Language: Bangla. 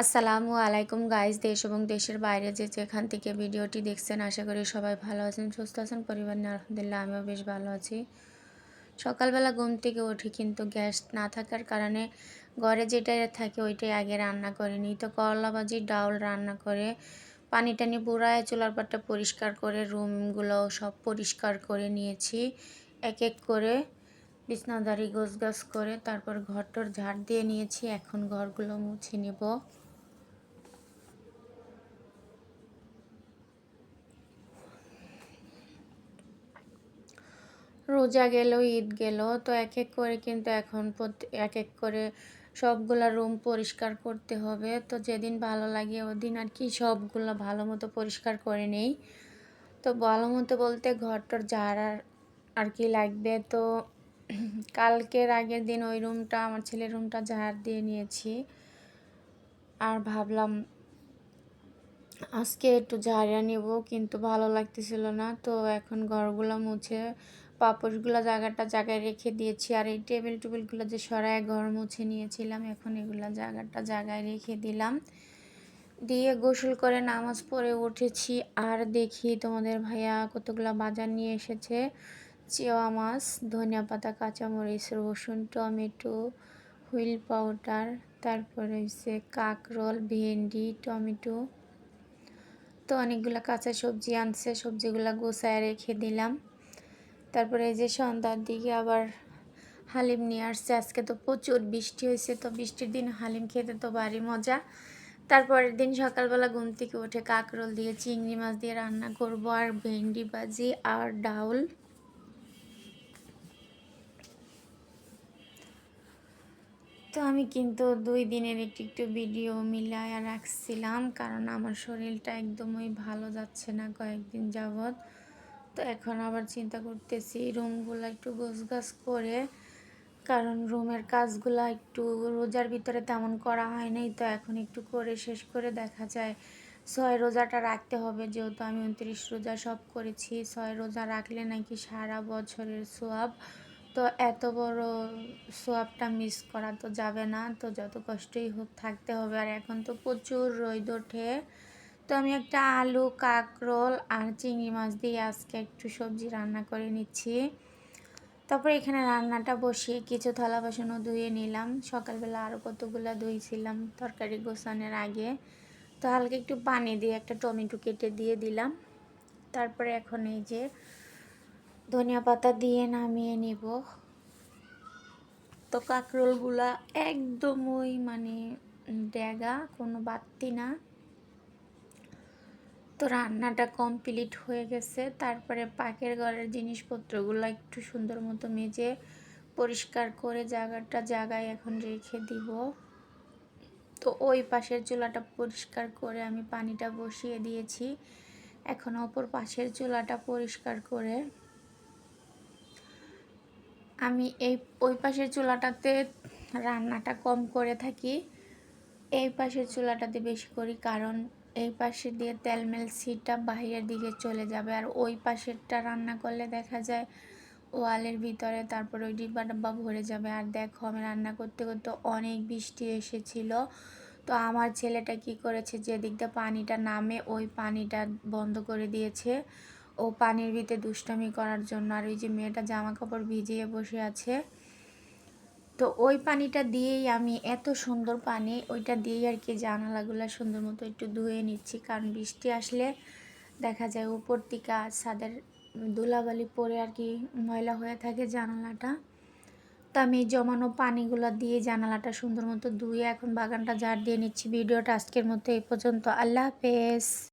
আসসালামু আলাইকুম গাইজ দেশ এবং দেশের বাইরে যে যেখান থেকে ভিডিওটি দেখছেন, আশা করি সবাই ভালো আছেন, সুস্থ আছেন, পরিবার নিয়ে আলহামদুলিল্লাহ আমিও বেশ ভালো আছি। সকালবেলা ঘুম থেকে উঠি কিন্তু গ্যাস না থাকার কারণে ঘরে যেটা থাকে ওইটাই আগে রান্না করে নিই। তো করলা ভাজি, ডাউল রান্না করে পানি টানি পুরায় চুলার পাটটা পরিষ্কার করে রুমগুলো সব পরিষ্কার করে নিয়েছি। এক এক করে বিছনাদারি গোছ গাছ করে তারপর ঘরটর ঝাড় দিয়ে নিয়েছি, এখন ঘরগুলো মুছে নেব। রোজা গেল, ঈদ গেল, তো এক এক করে কিন্তু এখন এক এক করে সবগুলা রুম পরিষ্কার করতে হবে। তো যেদিন ভালো লাগে ওদিন আর কি সবগুলো ভালো মতো পরিষ্কার করে নেই। তো ভালো মতো বলতে ঘরটার ঝাড় আর কি লাগবে। তো কালকের আগের দিন ওই রুমটা আমার ছেলের রুমটা ঝাড় দিয়ে নিয়েছি। আর ভাবলাম আজকে একটু ঝাড়িয়ে নেব কিন্তু ভালো লাগতেছিল না। তো এখন ঘরগুলো মুছে পাপড়গুলো জায়গাটা জায়গায় রেখে দিয়েছি। আর এই টেবিল টেবিলগুলো যে সরায় ঘর মুছে নিয়েছিলাম, এখন এগুলো জায়গাটা জায়গায় রেখে দিলাম। দিয়ে গোসল করে নামাজ পড়ে উঠেছি। আর দেখি তোমাদের ভাইয়া কতগুলো বাজার নিয়ে এসেছে। চেওয়া মাছ, ধনিয়া পাতা, কাঁচামরিচ, রসুন, টমেটো, হুইল পাউডার, তারপরে হচ্ছে কাঁকরোল, ভেন্ডি, টমেটো। তো অনেকগুলো কাঁচা সবজি আনছে, সবজিগুলো গোছায় রেখে দিলাম। তারপরে এই যে সন্ধ্যার দিকে আবার হালিম নিয়ে আসছে। আজকে তো প্রচুর বৃষ্টি হয়েছে, তো বৃষ্টির দিন হালিম খেতে তো বাড়ি মজা। তারপরের দিন সকালবেলা ঘুম থেকে উঠে কাঁকরোল দিয়ে, চিংড়ি মাছ দিয়ে রান্না করব আর ভেন্ডি ভাজি আর ডাউল। তো আমি কিন্তু দুই দিনের একটু একটু ভিডিও মিলায়া রাখছিলাম, কারণ আমার শরীরটা একদমই ভালো যাচ্ছে না কয়েকদিন যাবৎ। তো এখন আবার চিন্তা করতেছি রুমগুলো একটু গোছগাছ করে, কারণ রুমের কাজগুলো একটু রোজার ভিতরে তেমন করা হয় নাই, তো এখন একটু করে শেষ করে দেখা যায়। ছয় রোজাটা রাখতে হবে, যেহেতু আমি উনত্রিশ রোজা সব করেছি, ছয় রোজা রাখলে নাকি সারা বছরের সোয়াব। তো এত বড় সোয়াবটা মিস করা তো যাবে না, তো যত কষ্টই হোক থাকতে হবে। আর এখন তো প্রচুর রোদ ওঠে। তো আমি একটা আলু, কাঁকরোল আর চিংড়ি মাছ দিয়ে আজকে একটু সবজি রান্না করে নিচ্ছি। তারপর এখানে রান্নাটা বসিয়ে কিছু থালা বাসনও ধুয়ে নিলাম। সকালবেলা আরও কতগুলো ধুইছিলাম তরকারি গোছানোর আগে। তো হালকা একটু পানি দিয়ে একটা টমেটো কেটে দিয়ে দিলাম। তারপরে এখন এই যে ধনিয়া পাতা দিয়ে নামিয়ে নিব। তো কাঁকরোলগুলা একদমই মানে ড্যাগা কোনো বাড়তি না। তো রান্নাটা কমপ্লিট হয়ে গেছে। তারপরে পাকের ঘরের জিনিসপত্রগুলো একটু সুন্দর মতো মেজে পরিষ্কার করে জায়গাটা জায়গায় এখন রেখে দিব। তো ওই পাশের চুলাটা পরিষ্কার করে আমি পানিটা বসিয়ে দিয়েছি। এখন অপর পাশের চুলাটা পরিষ্কার করে আমি এই, ওই পাশের চুলাটাতে রান্নাটা কম করে থাকি। এই পাশের চুলাটাতে বেশি করি, কারণ এই পাশে দিয়ে তেলমেল সিটটা বাইরের দিকে চলে যাবে আর ওই পাশেরটা রান্না করলে দেখা যায় ওয়ালের ভিতরে তারপর ওই ডিব্বা ডাব্বা ভরে যাবে। আর দেখো আমি রান্না করতে করতে অনেক বৃষ্টি এসেছিল। তো আমার ছেলেটা কি করেছে যে দিকটা পানিটা নামে ওই পানিটা বন্ধ করে দিয়েছে। ও পানির ভিতরে দুষ্টামি করার জন্য আর ওই যে মেয়েটা জামা কাপড় ভিজিয়ে বসে আছে। তো ওই পানিটা দিয়েই আমি এত সুন্দর পানি, ওইটা দিয়েই আর কি জানালাগুলো সুন্দর মতো একটু ধুয়ে নিচ্ছি। কারণ বৃষ্টি আসলে দেখা যায় উপর থেকে ছাদের ধুলাবালি পরে আর কি ময়লা হয়ে থাকে জানালাটা। তো আমি জমানো পানিগুলো দিয়ে জানালাটা সুন্দর মতো ধুয়ে এখন বাগানটা ঝাড় দিয়ে নিচ্ছি। ভিডিওটা আজকের মতো এই পর্যন্ত। আল্লাহ হাফেজ।